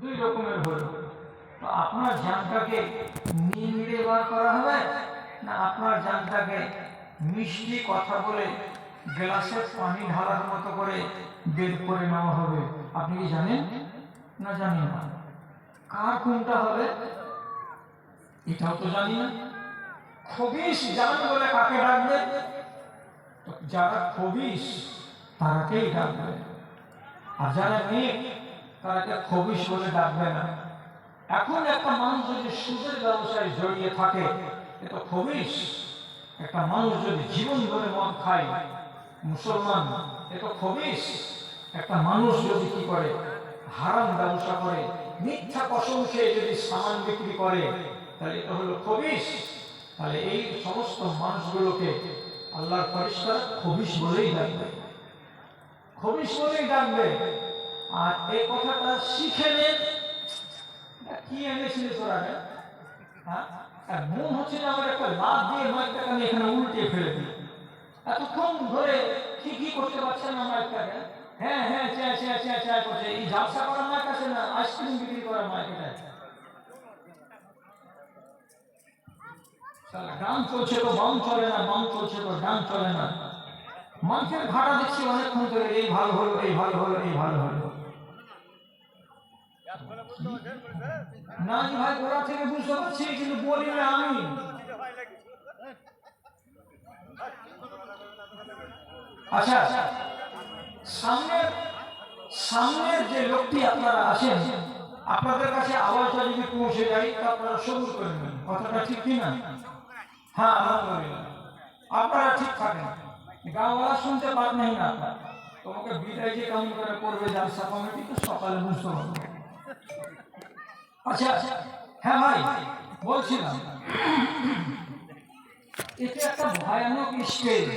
দুই রকমের হলো। তো আপনার জানটাকে নিংড়ে বার করা হবে না আপনার জানটাকে মিষ্টি কথা বলে গ্লাসে পানি ঢালার মতো করে বের করে নেওয়া হবে? আপনি কি জানেন? না জানেন না। কার কোনটা হবে? এটাও তো জানি না। খবিস জান বলে কাকে ডাকবে? যারা খবিস তারাকেই ডাকবে। আর যারা মেয়ে তারাকে খবিস বলে ডাকবে না। এখন একটা মানুষ যদি সুদের ব্যবসায় জড়িয়ে থাকে, এ তো খবিস একটা মানুষ যদি জীবন ধরে মদ খায়, মুসলমান, এ তো খবিস একটা মানুষ যদি কি করে, হারাম ব্যবসা করে, মিথ্যা কসম খেয়ে যদি সামান বিক্রি করে, তাহলে এটা হলো খবিস তাহলে এই সমস্ত মানুষগুলোকে আল্লাহর পরিষ্কার খবিস বলেই ডাকবে। খবিস বলেই ডাকবে। আর এই কথাটা শিখে নেন। কি এনেছিলি তোরা হ্যাঁ? মন হচ্ছে যে আমার একটা লাভ দিয়ে আমি এখানে উল্টে ফেলে দিই। এতক্ষণ ধরে কি কি করতে পারছেন না হ্যাঁ হ্যাঁ করছে। এই ঝাপসা করা মাইক আছে না? আইসক্রিম বিক্রি করা মাইক এটা। গান চলছে তো, বাম চলে না, বাম চলছে তো গান চলে না। মানুষের ভাড়া দিচ্ছি অনেকক্ষণ ধরে, এই ভালো হলো, এই ভালো হলো, এই ভালো হলো। না ভাই গোড়া থেকে বুঝতে পারছি, কিন্তু বলি না আমি। আচ্ছা সামনের সামনের যে লোকটি আপনারা আসেন আপনাদের কাছে আওয়াজটা যদি পৌঁছে যায়, তা আপনারা সবুর করে নেবেন। কথাটা ঠিক কি না হ্যাঁ আলহামদুলিল্লাহ। আপনারা ঠিক থাকেন। গাওয়ালা শুনতে পার নাই না তোমাকে বিদায় যে কেমন করে করবে জালসা কমিটি তো সকালে বুঝতে পারবে। আচ্ছা হ্যাঁ ভাই বলছিলাম। এটা একটা ভয়ানক স্টেজ